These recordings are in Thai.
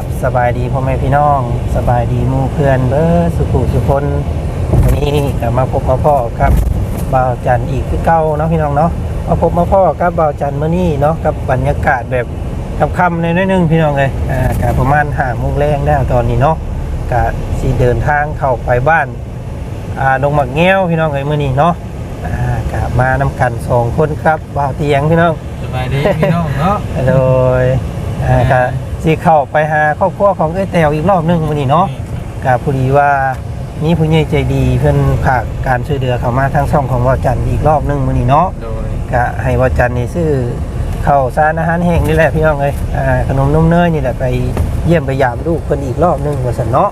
บสบายดีพ่อแม่พี่น้อง สบายดีหมู่เพื่อนเบ้อสุขุสุคนวันนี้ก็มาพบมาพ่อครับบ่าวจันทร์อีกคือเก่าเนาะพี่น้องเนาะมาพบมาพ่อกับบ่าวจันทร์มื้อนี้เนาะกับบรรยากาศแบบค่ำๆในน้อยๆนึงพี่น้องเลยอ่าก็ประมาณห้าโมงแรงแล้วตอนนี้เนาะก็สิเดินทางเข้าไปบ้านอ่าดงหมักแง้วพี่น้องเอ้ยมื้อนี้เนาะอ่าก็มานำกันสองคนครับบ่าวเตียงพี่น้องสบายดีพี่น้องเนาะโดยอ่าก็ สิเข้าไปหาครอบครัวของเอ้ยแตวอีกรอบหนึงมื้อนี้เนาะก็พอดีว่ามีผู้ใหญ่ใจดีเพิ่นฝากการช่วยเหลือเข้ามาทางช่องของวาจันทร์อีกรอบหนึงมื้อนี้เนาะ โดยก็ให้วาจันทร์นี่ซื้อข้าวสารอาหารแห้งนี่แหละพี่น้องเอ้ยอ่าขนมนมเนยนี่แหละไปเยี่ยมไปยามลูกเพิ่นอีกรอบหนึงว่าซั่นเนาะ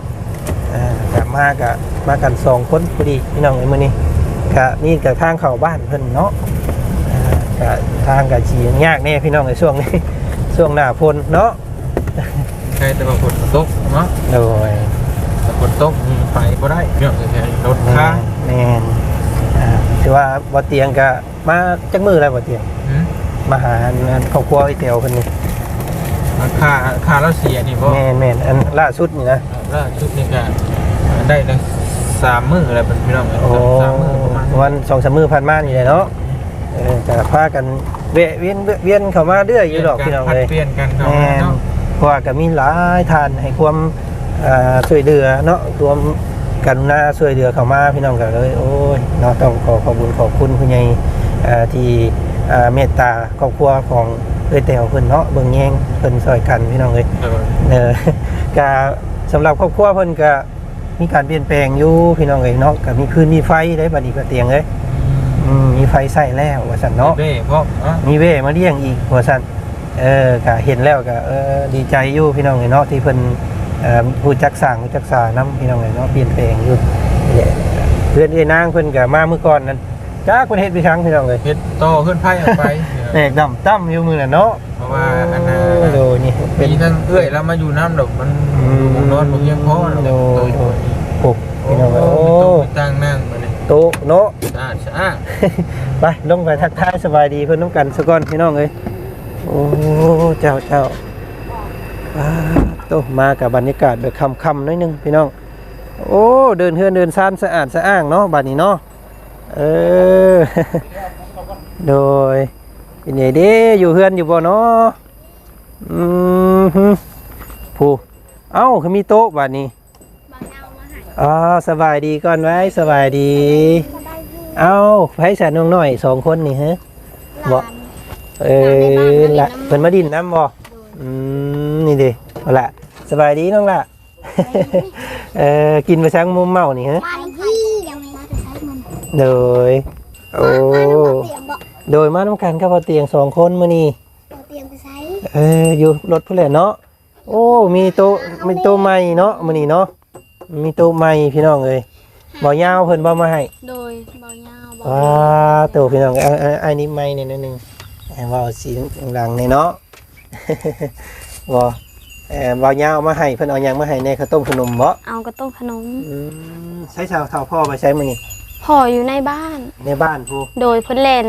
อ่ากลับมาก็มากันสองคนพอดีพี่น้องเอ้ยมื้อนี้ก็นี่ก็ทางเข้าบ้านเพิ่นเนาะอ่าก็ทางก็สิยากแน่พี่น้องเอ้ยช่วงนี้ ช่วงหน้าฝนเนาะ ใครแต่ว่าฝนตกเนาะโดยแต่ฝนตกมีไฟก็ได้เรื่องแค่รถแมค้างนแมนอ่าถือว่าบ่เตียงก็มาจักมือแล้วบ่เตียงหืมมาหาอันครอบครัวไอ้เตียวคนนี้ค่าค่าเราเสียนี่บ่แมนแมนอันล่าสุดนี่นะล่าชุดนี้ก็ได้ตั้งสามมื้ออะไรเป็นพี่น้องเอ้ยโอ้สามมื้อประมาณวันสองสามมือผ่านมานี่เลยเนาะเออจะพากันเวะเวียนเวียนเข้ามาเรื่อยอยู่ดอกพี่น้องพัดเลยเปลี่ยนกันเนาะแม่น เนาะเพราะว่าก็มีหลายทานให้ความเอ่อช่วยเหลือเนาะรวมกันหน้าช่วยเหลือเข้ามาพี่น้องกันเลย โอ้ยเนาะต้องขอขอบคุณขอบคุณผู้ใหญ่เอ่อที่เอ่อเมตตาครอบครัวของเอ้ยแต๋วเพิ่นเนาะเบิ่งแยงเพิ่นช่วยกันพี่น้องเลยโดยเออก็สำหรับครอบครัวเพิ่นก็มีการเปลี่ยนแปลงอยู่พี่น้องเอ้ยเนาะก็มีพื้นมีไฟได้บัดนี้ก็เตียงเอ้ยอืมมีไฟใส่แล้วว่าซั่นเนาะเบ้เพราะเนาะมีเว่มาเลี้ยงอีกว่าซั่น เออก็เห็นแล้วก็เออดีใจอยู่พี่น้องเอ้ยเนาะที่เพิ่นเอ่อผู้จักสร้างผู้จักษานํพี่น้องเอ้ยเนาะเปลี่ยนแปลงอยู่นี่แหละเพื่อนเอ้ยนางเพิ่นก็มาเมื่อก่อนนั้นจักเพิ่นเฮ็ดไปครั้งพี่น้องเอ้ยเฮ็ดโตขึ้นไพ่ออกไปแตกดำตั้มอยู่มื้อน่ะเนาะเพราะว่าอันนั้นโอ้โดนี่เป็มีนทั้งเอื้อยแล้วมาอยู่น้ำดอกมันอืมมุงนอนบ่เพียงพอดอกโดยโดยปลูกโอ้พี่น้องเอ้ยโอ้มีตั้งนั่งมาเนี่ยโตะเนาะสะอาดสะอาดไปลงไปทักทายสบายดีเพื่อนน้ำกันสก่อนพี่น้องเอ้ย โอ้เจ้าเจ้าว้าโตมากับบรรยากาศแบบคำๆหน้อยหนึงพี่น้อง โอ้เดินเฮือนเดินซานสะอาดสะอ้างเนาะบัดนี้เนาะเออโดยเป็นไงเด้อยู่เฮือนอยู่บ่เนาะอืมฮึผู้เอ้าคือมีโต๊ะบัดนี้อ๋อสบายดีก่อนไว้สบายดี เอาไผสานน้องน้อยสองคนนี่ฮะบ่ เออละเพิ่นมาดินน้ำบ่อืมนี่เด้เอาละสบายดีน้องละเออกินไปช้างมุมเมานี่ฮะบ้านพี่ยังไม่ได้ใช้มันโดยโอ้เตียงบอกโดยมาน้ำกันกับพ่อเตียงสองคนมื้อนี้เอาเตียงไปใช้เอออยู่รถผู้แหละเนาะโอ้มีโต๊ะมีโต๊ะใหม่เนาะมื้อนี้เนาะมีโต๊ะใหม่พี่น้องเอ้ยบ่ยาวเพิ่นบ่มาให้โดยเบาเงาเบาว้าตัวพี่น้องอันอันอันนี้ไม่เนี่ยนิดนึงแอบ ว่าสีหลังเนี่ยเนาะว่าแอบว่าเงาเอามาให้เพิ่นเอาหยังมาให้ในข้าวต้มขนมบ่เอากระต้มขนมอืมใช้ชาวเท่าพ่อไปใช้มื้อนี้พ่ออยู่ในบ้าน ในบ้านผู้โดยเพิ่นเล่น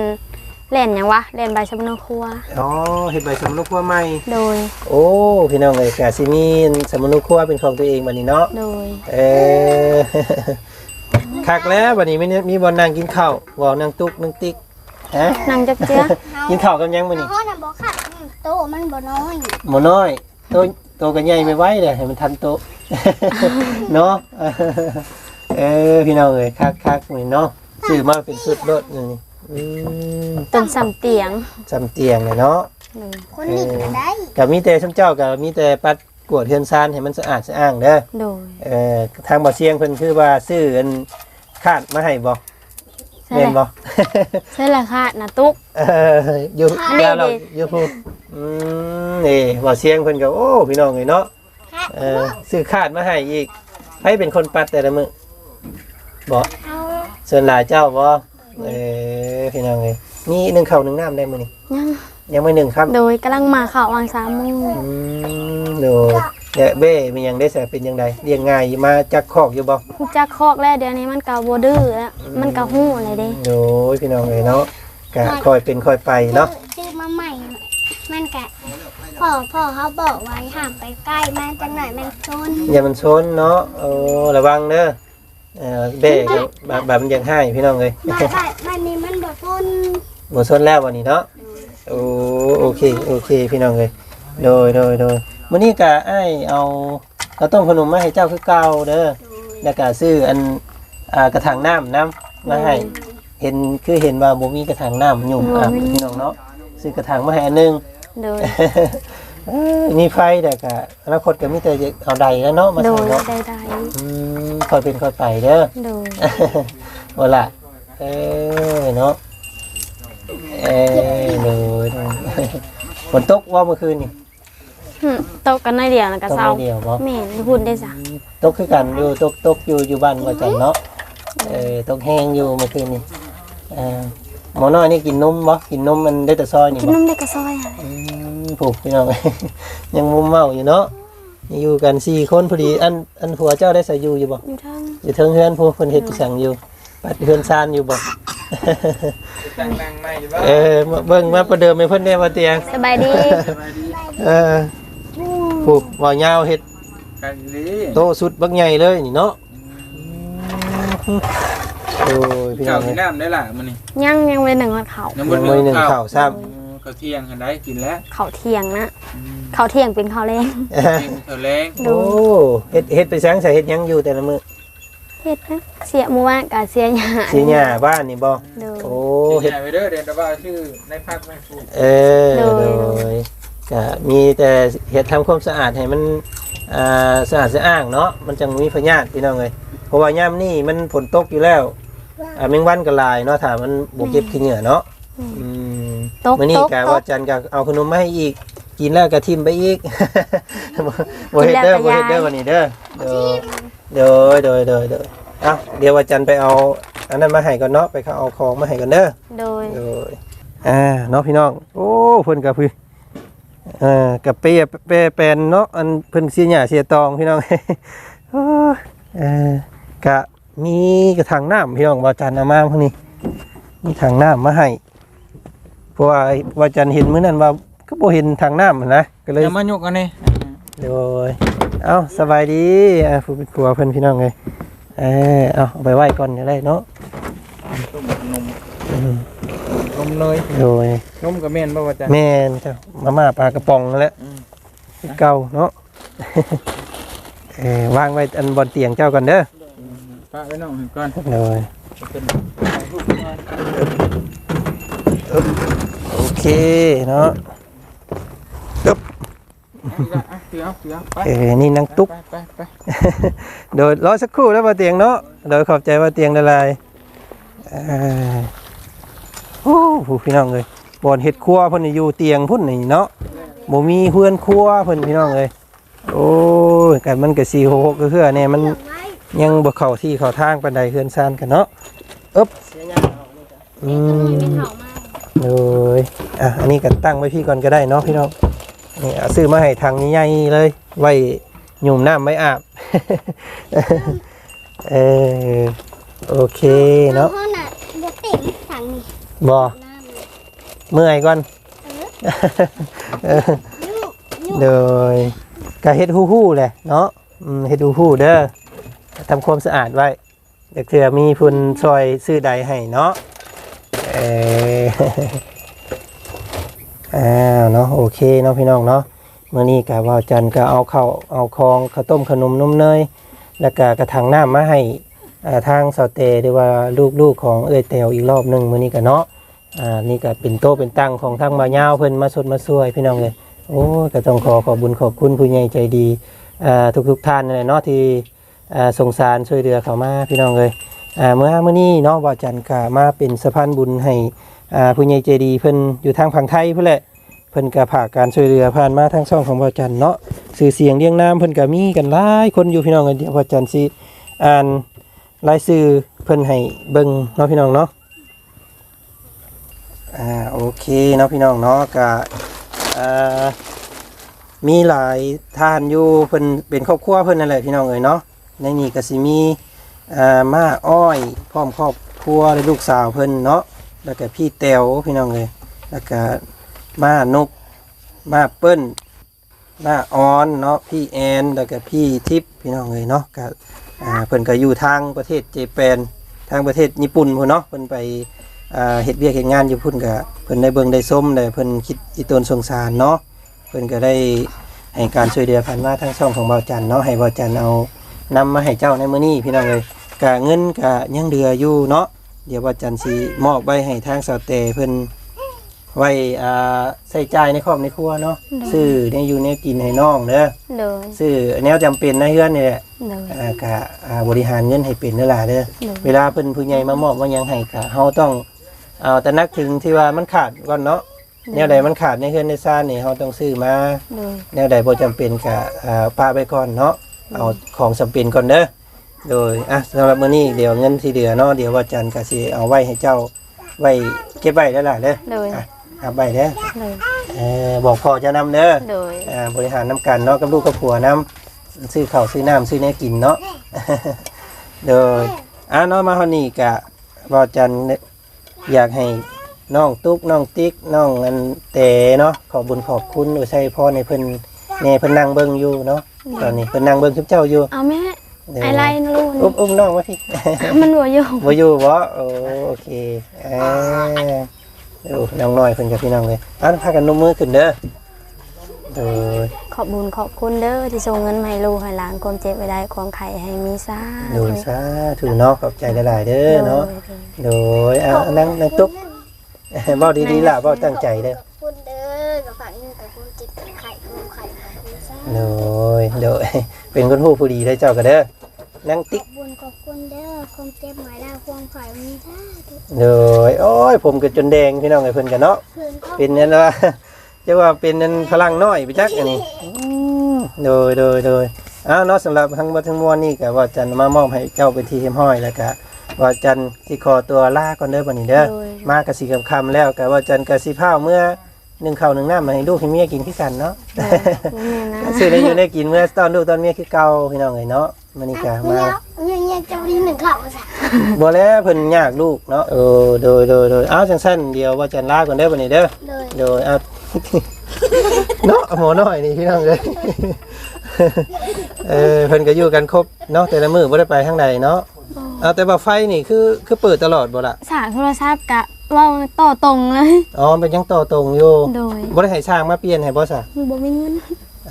เล่นหยังวะเล่นใบชะมนครัว อ๋อเฮ็ดใบสำนุกครัวใหม่ โดยโอ้พี่น้องเอ้ยกะสิมีสำนุกครัวเป็นของตัวเองบัดนี้เนาะโดยเออ คักแล้วบัดนี้มีมีบ่นั่งกินข้าวบ่นั่งตุ๊กนั่งติ๊ก ฮะนางจักเจือกินข้าวกับหยังมื้อนี้พ่อน่ะบอกค่ะโตมันบ่น้อยหมอน้อยโตโตกันใหญ่ไม่ไหวเลยให้มันทันโตเนาะเออพี่น้องเอ้ยคักคักนี่เนาะซื้อมาเป็นสุดรถนี่อืมต้นสำเตียงจำเตียงเลยเนาะโดยคนนี้ก็ได้กับมีแต่ช่ำเจ้ากับมีแต่ปัดกวดเทือนซานให้มันสะอาดสะอ้างเด้อโดยเอ่อทางบ่อเชียงเพิ่นคือว่าซื้ออันคาดมาให้บ่ ใช่แม่นแหบ่ละใช่แหละค่ะนะตุ๊ก เอออยู่อันนี้ยาเราดิ อยู่พูอืมนี่บ่อเชียงเพิ่นก็โอ้พี่น้องเอ้ยเนาะเออซื้อคาดมาให้อีกให้เป็นคนปัดแต่ละมือบอกเอาส่วนหลายเจ้าบอเออพี่น้องเลยนี่หนึ่งเข่าวหนึ่งน้ำได้มือนี่ยังยังไม่หนึ่งครับโดยกำลังมาข่าววางสามโมงอืมดู เดะเบ้มียังได้แสเป็นยังไงเรียงง่ายมาจากคอกอยู่บ่ฮู้จักคอกแล้วเดี๋ยวนี้มันก็บ่ดื้อแล้วมันก็ฮู้เลยเด้โอ้ยพี่น้องเลยเนาะกะคอยเป็นคอยไปเนาะซื้อมาใหม่ มันกะพ่อพ่อเขาบอกไว้ห้ามไปใกล้มันจังหน่อยมันซนอย่ามันชนเนาะโอ้ระวังเด้อเออเบ้ก็แบบแบบมันยังให้พี่น้องเลยบ้านบ้านบ้านนี้มันบ่ซนบ่ชนแล้ววันนี้เนาะโอ้โอเคโอเคพี่น้องเลยโดยโดยโดย มื้อนี้ก็ไอ้ายเอาข้าวต้มขนมมาให้เจ้าคือเก่าเด้อแล้วก็ซื้ออันอ่ากระถางน้ำน้ำมาให้เห็นคือเห็นว่าบ่มีกระถางน้ำอยู่อะพี่น้องเนาะซื้อกระถางมาให้อันหนึงโดยเอ้ยมีไฟแต่ก็อนาคตก็มีแต่จะเอาใดแล้วเนาะมาโดใส่ยเนาะได้ได้อืมค่อยเป็นค่อยไปเด้อโดยว่าล่ะเอ้ยเนาะเอ้ยเลยฝนตกว่าเมื่อคืนนี่ หึตกกันน้อยเดียวแล้วก็ตกเศร้าไม่เดียวบ่ แม่นหุ่นได้จ้ะตกคือกันอยู่ตกตกอยู่อยู่บ้านว่าจันเนาะเออตกแห้งอยู่เมื่อคืนนี่เอ่าหมอน้อยนี่กินนมบ่กินนมมันได้แต่ซอยนี่กินบ่นมได้กระซอยอะไรอืมผูกพี่น้อง ยังมุมเมาอยู่เนาะอยู่กันสี่คนพอดีอันอันผัวเจ้าได้ใส่อยู่อยู่บ่ อยู่ทั้งอยู่เทิงเฮือนผู้เพิ่นเฮ็ดพิสังอยู่ ปัดเฮือนซานอยู่บ่ ตั้งนั่งไม่บ้าเออมาเบิ่งมาประเดิมให้เพิ่นได้มาเตียงสบายดีสบายดีเออ ผูกบ่ยาวเฮ็ดกันดีโตสุดบักใหญ่เลยนี่เนาะโอ้ยพี่น้ข้าอวงกิเอ้นยน้ำได้ล่ะมันนี่ยังยังเป็นหนึ่งวันเขายังยังไม่หนึ่งข้าวซ้ข้าวเที่ยงกันได้กินแล้วเขาเที่ยงนะเขาเที่ยงเป็นเขาแรงำกินข้าวแรงดูโอ้เฮ็ดเฮ็ดไปสังใส่เฮ็ดหยังอยู่แต่ละมื้อเฮ็ดนะเสียหมู่บ้านกับเสียหยาสิหญ้าบ้านนี่บ่โดยโอ้เฮ็เฮ็ดดไปเด้อเรียนแต่ว่าชื่อในภาคไม่ถูกเออโดโดยย ก็มีแต่เฮ็ดทำความสะอาดให้มันอ่าสะอาดสะอ้างเนาะมันจังมีพยาธิพี่น้องเอ้ยเพราะว่ายามนี้มันฝนตกอยู่แล้วอ่าแมงวันก็หลายเนาะถ้ามันบ่เก็บขี้เหงื่อเนาะอืมตกมื้อนี้ตกก็ตว่าก จันก็เอาขนมมาให้อีก กินแล้วก็ทิมไปอีกบ่บ่เฮ็ดเด้อกินแล้วก็บ่เฮ็ดเด้อย้ายวันนี้เด้อเด้อเด้อเด้อเด้อเอ้าเดี๋ยวว่าจันไปเอาอันนั้นมาให้ก่อนเนาะไปเขาเอาของมาให้ก่อนเด้อ โดย โดยอ่าเนาะพี่น้อง โอ้เพิ่นกับพี่ เอ่ากับเปียเปแปลนเนาะอันเพิ่นเสียหญ้าเสียตองพี่น้องโอ้ยเอ่อกะมีกระถางน้ำพี่น้องว่าจันเอามาพวกนี้มีถังน้ำมาให้เพราะว่าว่าจันเห็นมื้อนั้นว่าก็บ่เห็นถังน้ำหั้นนะก็เลยอย่ามายกอันนี้โดยเอ้าสบายดีอ่าผู้เป็นครัวเพิ่นพี่น้องเลยเออเอาเอาไปไหว้ก่อนก็ได้เนาะต้ม นมอืมนมเนยโดยนมกับแม่นบ่ว่าจ้ะแม่นจ้ะมาม่าปลากระป๋องนั่นแหละอืมคือเก่าเนาะเออวางไว้อันบนเตียงเจ้ากันเด้อป้าไว้น้องให้ก่อนเลยเป็นรูปงานโอเคเนาะอะอะเดี๋ยวเดี๋ยวไปเออนี่นางตุ๊ก ไปไปไปโดยรอสักครู่แล้วมาเตียงเนาะ โดยขอบใจว่าเตียงละลายเออ โอ้โหพี่น้องเลยบอนเห็ดครัวเพิ่นนี่อยู่เตียงพุ่นนี่เนาะบ่มีเฮือนครัวเพิ่นพี่น้องเลยโอ้ยกันมันก็สี่หกก็คือเนี่ยมันยังบ่เข้าที่เข้าทางปานใดเฮือนซ่านกันเนาะอึ๊บอืมเลยอะอันนี้กันตั้งไว้พี่ก่อนก็ได้เนาะพี่น้องนี่ซื้อมาให้ทางใหญ่ๆเลย ไว้หยุ่มน้ำไม่อาบเออโอเคเนาะ ห้องน่ะเดี๋ยวติ่งสั่งนี่บอน้ำนี่เมื่อยก่อนเออยุกยุกโดยก็เฮ็ดฮู้ๆแหละเนาะอืมเฮ็ดฮู้ๆเด้อทำความสะอาดไว้เดี๋ยวเผื่อมีพุ่นซอยซื้อใดให้เนาะเอออ้าวเนาะโอเคเนาะพี่น้องเนาะมื้อนี้ก็ว่าจันก็เอาข้าวเอาของข้าวต้มขนมนมเนยแล้วก็กระถางน้ำมาให้อ่า ทางเสาเตหรือว่าลูกๆของเอ้ยแตวอีกรอบหนึ่งมื้อนี้ก็เนาะอ่านี่ก็เป็นโตเป็นตั้งของทางมายาวเพิ่นมาสดมาช่วยพี่น้องเลยโอ้ก็ต้องขอขอบบุญขอบคุณผู้ใหญ่ใจดีอ่าทุกๆท่านนั่นแหละเนาะที่อ่าสงสารช่วยเหลือเขามาพี่น้องเลยอ่าเมื่อเมื้อนี้เนาะว่าจันก็มาเป็นสะพานบุญให้อ่าผู้ใหญ่ใจดีเพิ่นอยู่ทางฝั่งไทยเพุ่นแหละเพิ่นก็ผาการช่วยเหลือผ่านมาทางช่องของพ่อจันเนาะสื่อเสียงเรียงนามเพิ่นก็มีกันหลายคนอยู่พี่น้องกันเดี๋ยวพ่อจันสิอ่าน รายชื่อเพิ่นให้เบิ่งเนาะพี่น้องเนาะอ่าโอเคเนาะพี่น้องเนาะก็อ่ามีหลายท่านอยู่เพิ่นเป็นครอบครัวเพิ่นนั่นแหละพี่น้องเอ้ยเนาะในนี้ก็สิมีอ่ามาอ้อยพร้อมครอบครัวและลูกสาวเพิ่นเนาะแล้วก็พี่แต๋วพี่น้องเอ้ยแล้วก็มานกมาเปิ้ลหน้าออนเนาะพี่แอนแล้วก็พี่ทิพย์พี่น้องเลยเนาะก็ อ่าเพิ่นก็อยู่ทางประเทศเจแปนทางประเทศญี่ปุ่นพุ่นเนาะเพิ่นไปอ่าเฮ็ดเวียกเฮ็ดงานอยู่พุ่นก็เพิ่นได้เบิ่งได้ส้มได้เพิ่นคิดอีตนสงสารเนาะเพิ่นก็ได้ให้การช่วยเหลือผ่านมาทางช่องของเบาจันเนาะให้เบาจันเอานำมาให้เจ้าในมื้อนี้พี่น้องเลยก็เงินก็ยังเหลืออยู่เนาะเดี๋ยวเบาจันสิมอบไว้ให้ทางสาวเตเพิ่น ไว้อ่าใส่ใจายในครอบในครัวเนาะซื้อในอยู่ในกินให้น้องเด้อโดยซื้อแนวจำเป็นในเฮือนนี่แหละโดย อ่ากะอ่าบริหารเงินให้เป็นเด้อล่ะเด้อโดยเวลาเพิ่นผู้ใหญ่มามอบว่าหยังให้กะเฮาต้องเอาแต่นักถึงที่ว่ามันขาดก่อนเนาะแนวใดมันขาดในเฮือนในซ่านนี่เฮาต้องซื้อมา โดย แนวใดบ่จำเป็นกะอ่าปาไปก่อนเนาะเอาของจำเป็นก่อนเด้อโดยอะสำหรับมื้อนี้เดี๋ยวเงินที่เหลือเนาะเดี๋ยวว่าจันทร์ก็สิเอาไว้ให้เจ้าไว้เก็บไว้เด้อล่ะเด้อโดย อะ เอาไว้เด้อโดยเออบอกพ่อจะนำเด้อโดยอ่าบริหารน้ำกันเนาะกับลูกกับผัวน้ำซื้อข้าวซื้อน้ำซื้อเนื้อกินเนาะ โดยอ่าเนาะมาฮอนี่กะบอจันอยากให้น้องตุ๊กน้องติ๊กน้องอันเตเนาะขอบุญขอบคุณโดยใช่พ่อในเพิ่นแน่เพิ่นนั่งเบิ่งอยู่เนาะตอนนี้เพิ่นนั่งเบิ่งชุบเจ้าอยู่เอาแม่เด้อไอไลน์ลูนอุ้มอุ้มน้องมาพี่ มันบ่อยู่บ่อยู่บ่โอ้โอเคเอ่า ดูน้องน้อยเพิ่นกับพี่น้องเลยอะพากันนุ่มมือขึ้นเด้อโดยขอบบุญขอบคุณเด้อที่ส่งเงินมาให้ลูกให้หลานความเจ็บไว้ได้ความไข่ให้มีซ่าโดยสาธุเนาะขอบใจหลายๆเด้อเนาะโดยอะนั่งนั่งตุ๊กเว้าดีๆล่ะเว้าตั้งใจเด้อขอบคุณเด้อกับฝากเงินกับคุณจิตไข่คุณไข่กับคุณซ่าโดยโดยเป็นคนผู้ผู้ดีได้อเจ้าก็เด้อนั่งขติ๊กอบ คุณขอบคุณเด้อความเจ็บหมายได้ความไข่มีได้โดยโอ้ยผมก็จนแดงพี่น้องไอ้เพิ่นกันเนาะเพื่อนก็เป็นนั่นว่าจะว่าเป็นนั่นพลังน้อยไปจักอันนี้อืมโดยโดยโดยอ้าวเนาะสำหรับทั้งหมดทั้งมวลนี่ก็ว่าจันมามอบให้เจ้าเป็นที่เฮมห้อยแล้วก็ว่าจันสิขอตัวลาก่อนเด้อบัดนี้เด้อโดย มากะสิคำคำๆแล้วกะว่าจันกะสิพ้าวเมื่อหนึ่งข้าวหนึ่งน้ำมาให้ลูกให้เมียกินคือกันเนาะบ่แม่นะซื้อได้อยู่ได้กินเมื่อตอนลูกตอนเมียคือเก่าพี่น้องเอ้ยเนาะมันนี่กะมา เงี้ยเงี้ยเจ้าดีหนึ่งข่าวมาสักบ่แล้วเพิ่นยากลูกเนาะเออโดยโดยโดยเอาจังสั้นเดียวว่าจันลาก่อนเด้อบัดนี้เด้อเลยโดยเอาเนาะหมอน้อยนี่พี่น้องเอ้ย เออเพิ่นก็อยู่กันครบเนาะแต่ละมื้อบ่ได้ไปทางใดเนาะเอาแต่ว่าไฟนี่คือคือเปิดตลอดบ่ล่ะสายโทรศัพท์กะเว้าต่อตรงเลย อ๋อมันเป็นยังต่อตรงอยู่โดย บ่ได้ให้ช่างมาเปลี่ยนให้บ่ซะบ่มีเงิน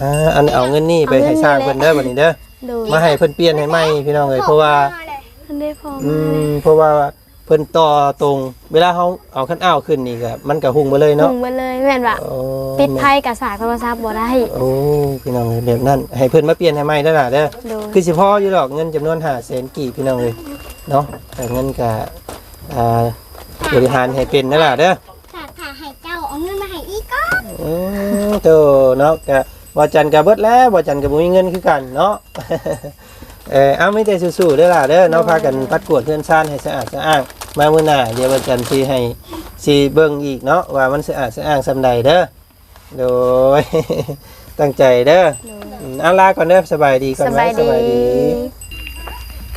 อ่าอันเอาเงินนี่ไปให้สร้างเพิ่นเด้อบัดนี้เด้อ โดย มาให้เพิ่นเปลี่ยนให้ใหม่พี่น้องเอ้ยเพราะว่า ทันได้พออืมเพราะว่าเพิ่นต่อตรง เวลาเฮาเอาคันอ้าวขึ้นนี่ก็มันก็หุ่งไปเลยลเนาะงไปเลยแม่นว่าโอ้ปิดไพ่กับสายโทรศัพท์บ่ได้ โอ้พี่น้องเอ้ยแบบนั้นให้เพิ่นมาเปลี่ยนให้ใหม่เด้อล่ะเด้อโดยคือสิพออยู่ดอกเงินจำนวน500,000กี่พี่น้องเอ้ยเนาะแต่เงินก็อ่าบริหารให้เป็นเด้อล่ะเด้อถ้าถ้าให้เจ้าเอาเงินมาให้อีกก็อืมโตเนาะก็ว่าจันทร์ก็เบิดแล้วว่าจันทร์ก็บ่มีเงินคือกันเนาะ เออเอาไม่แต่สู้ๆเด้อล่ะเด้อเนาะพากันปัดกวาดเพื่อนซ่านให้สะอาดสะอ้างมามื้อหน้าเดี๋ยววันจันทร์สิให้สิเบิ่งอีกเนาะว่ามันสะอาดสะอ้างซำใดเด้อโดย ตั้งใจเด้ออืมเอาลาก่อนเด้อสบายดีก่อนสไหมบายดี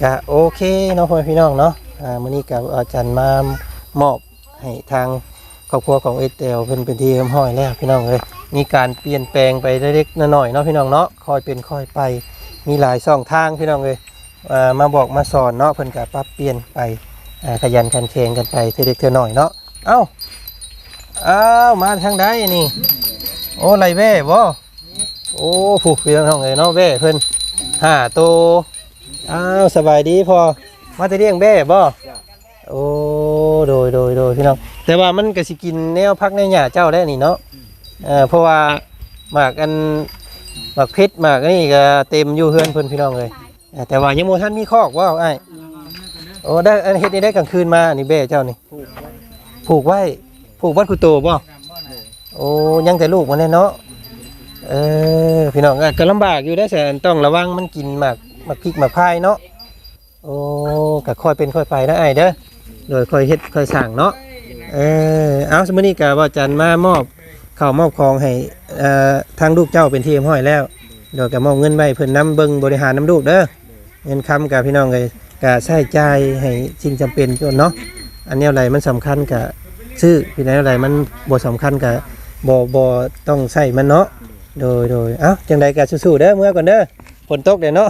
ก็โอเคเนาะพ่อแม่พี่น้องเนาะอ่ามื้อนี้ก็อาจารย์มามอบให้ทางครอบครัวของเอเตลเพิ่นเป็นที่เรียบร้อยแล้วพี่น้องเอ้ยมีการเปลี่ยนแปลงไปเล็กๆน้อยๆเนาะพี่น้องเนาะคอยเป็นคอยไป มีหลายช่องทางพี่น้องเอ้ยมาบอกมาสอนเนาะเพิ่นก็ปรับเปลี่ยนไปขยันขันแข็งกันไปเท่าเล็กเท่าน้อยเนาะเอ้าเอ้ามาทางใดนี่ โอ้ไรแว่บ่โอ้ผูกพี่น้องเอ้ยเนาะแว่เพิ่นห้าโตวอ้าวสบายดีพอมาแต่เลี้ยงแบ่บ่โอ้โดยโดยโดยพี่น้องแต่ว่ามันก็สิกินแนวพักในหญ้าเจ้าได้นี่เนาะเออเพราะว่าหมากอัน หมากพชรหมากนี่ก็เต็มอยู่เฮือนเพิ่นพี่น้องเลยแต่ว่ายังโมทันมีคอกว่าไอ้โอ้ได้อันเฮ็ดนี่ได้กลางคืนมานี่แบ่เจ้านี่ผูกไว้ผูกวัดคุโตบ่โอ้ยังแต่ลูกมันแน่เนาะเออพี่น้องก็ลำบากอยู่ได้แต่ต้องระวังมันกินหมากมาพริกมาพายเนาะโอ้ก็ค่อยเป็นค่อยไปนะไอ้เด้อโดยค่อยเฮ็ดค่อยสั่งเนาะเออเอาสมมตินี้ก็ว่าจันมามอบ เข้ามอบของให้ทางลูกเจ้าเป็นที่เรียบร้อยแล้วโดยก็มอบเงินไว้เพิ่นนํเบิงบริหารน้ำลูกเด้อเงินคำกับพี่น้องเลยก็ใช้จ่ายให้สิ่งจำเป็นจนเนาะอันแนวใดมันสำคัญก็ซื้อพี่แนวใดมันบ่สำคัญก็บ่บ่ต้องใช้มันเนาะโดยโดยเอ้าจังใดก็สู้ๆเด้อเมื่อก่อนเด้อฝนตกเด้อเนาะ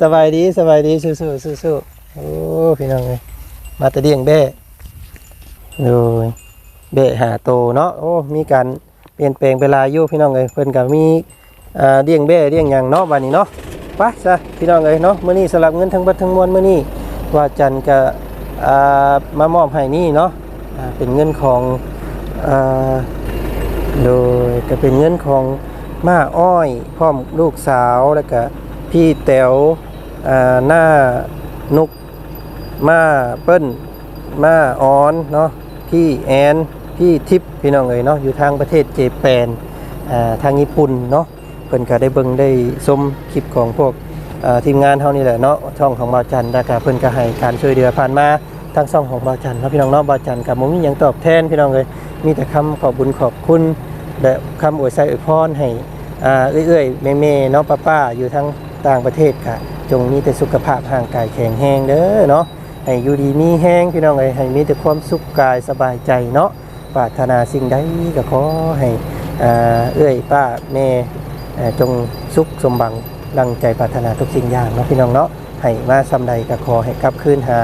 สบายดีสบายดีสู้ๆสู้ๆโอ้พี่น้องเอ้ยมาตะเดียงแบ้โดยเบะหาโตเนาะโอ้มีการ เปลี่ยนแปลงเวลาอยู่พี่น้องเอ้ยเพิ่นก็มีอ่าเลี้ยงแบ้เลี้ยงหยังเนาะบัดนี้เนาะไปซะพี่น้องเอ้ยเนาะมื้อนี้สำหรับเงินทั้งเบัดทั้งมวลมื้อนี้ว่าจันก็อ่ามามอบให้นี่เนาะอ่าเป็นเงินของอ่าโดยก็เป็นเงินของม่าอ้อยพร้อมลูกสาวแล้วก็พี่แต๋วอ่าหน้านุกม่าเปิ้ลม่าออนเนาะพี่แอน พี่ทิพย์พี่น้องเอ๋ยเนาะอยู่ทางประเทศเจแปนทางญี่ปุ่นเนาะเพิ่นก็ได้เบิ่งได้ชมคลิปของพวกทีมงานเฮานี่แหละเนาะช่องของบาจันทร์แล้วก็เพิ่นก็ให้การช่วยเหลือผ่านมาทางช่องของบาจันทร์เนะพี่น้องเนาะบาจันก็บ่มีหยังตอบแทนพี่น้องเอ้ยมีแต่คำขอบบุญขอบคุณและคำอวยใส่อวยพรให้เอื้อยๆแม่ๆเนาะป้าๆอยู่ทั้งต่างประเทศค่ะ จงมีแต่สุขภาพร่างกายแข็งแรงเด้อเนาะให้อยู่ดีมีแห้งพี่น้องเอ้ยให้มีแต่ความสุขกายสบายใจเนาะ ปรารถนาสิ่งใดก็ขอให้อ่าเอื้อยป้าแม่จงสุขสมบังดังใจปรารถนาทุกสิ่งอย่างเนาะพี่น้องเนาะให้มาสำใดก็ขอให้กลับคืนหา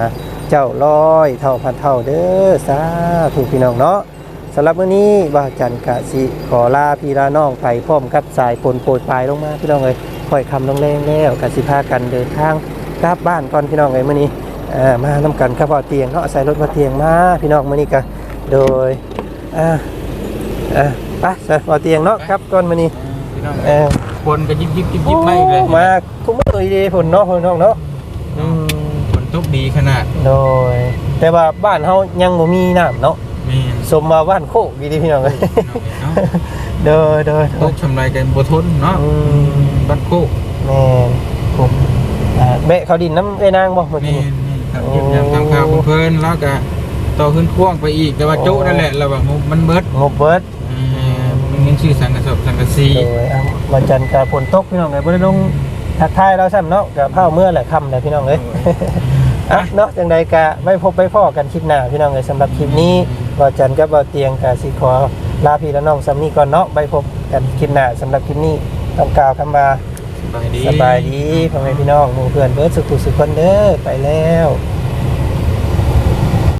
เจ้าร้อยเท่าพันเท่าเด้อสาธุพี่น้องเนาะสำหรับมื้อนี้บ่าวจันกะสิขอลาพี่ลาน้องไปพร้อมกับสายฝนโปรยปลายลงมาพี่น้องเอ้ยค่อยคำลงแรงแล้วกะสิพากันเดินทางกลับบ้านก่อนพี่น้องเอ้ยมื้อนี้อ่อมานํกันกับบ่าวเตียงเนาะใส่รถบ่าวเตียงมาพี่น้องมื้อนี้ก็โดย อ่าอ่าไปใส่บ่าวเตียงเนาะครับก่อนมื้อนี้พี่น้องเออคนก็ยิบยิบยิบยิบไม่เลยโอ้มาคุมื้อดีๆฝนเนาะพี่น้องเนาะอืมฝนตกดีขนาดโดยแต่ว่าบ้านเฮายังบ่มีน้ำเนาะแม่นสมมาบ้านโคกดีๆพี่น้องเอ้ยเนาะเด้อเด้อตกชำไรกันบ่ทนเนาะอืมบ้านโคกแม่นผมอ่าเบะเขาดินน้ำไอ้นางบ่เมื่อแม่กี้นๆครับเยี่ยมยามทางข่าวเพิ่นๆแล้วก็ ต่อขึ้นพ่วงไปอีกแต่ว่าโจ๊ะนั่นแหละเราว่ามันเบิดงบเบิดเออมันยังชื่อสังกะสบสังกะสีโดยอะวันจันทร์กับฝนตกพี่น้องเอ้ยบ่ได้ลงทักทายเราซ้ำเนาะกับเผาเมื่อแหละค่ำเลยพี่น้องเอ้ย อะเนาะจังใดกะไม่พบไม่พ้อกันคลิปหน้าพี่น้องเอ้ยสำหรับคลิปนี้วันจันทร์กับบ่าวเตียงกะสิขอลาพี่และน้องซ้ำนี้ก่อนเนาะไปพบกันคลิปหน้าสำหรับคลิปนี้ต้องกล่าวคำว่าสบายดี สบายดีพ่อแม่พี่น้องหมู่เพื่อนเบิร์ดสุขุสุขคนเด้อไปแล้วส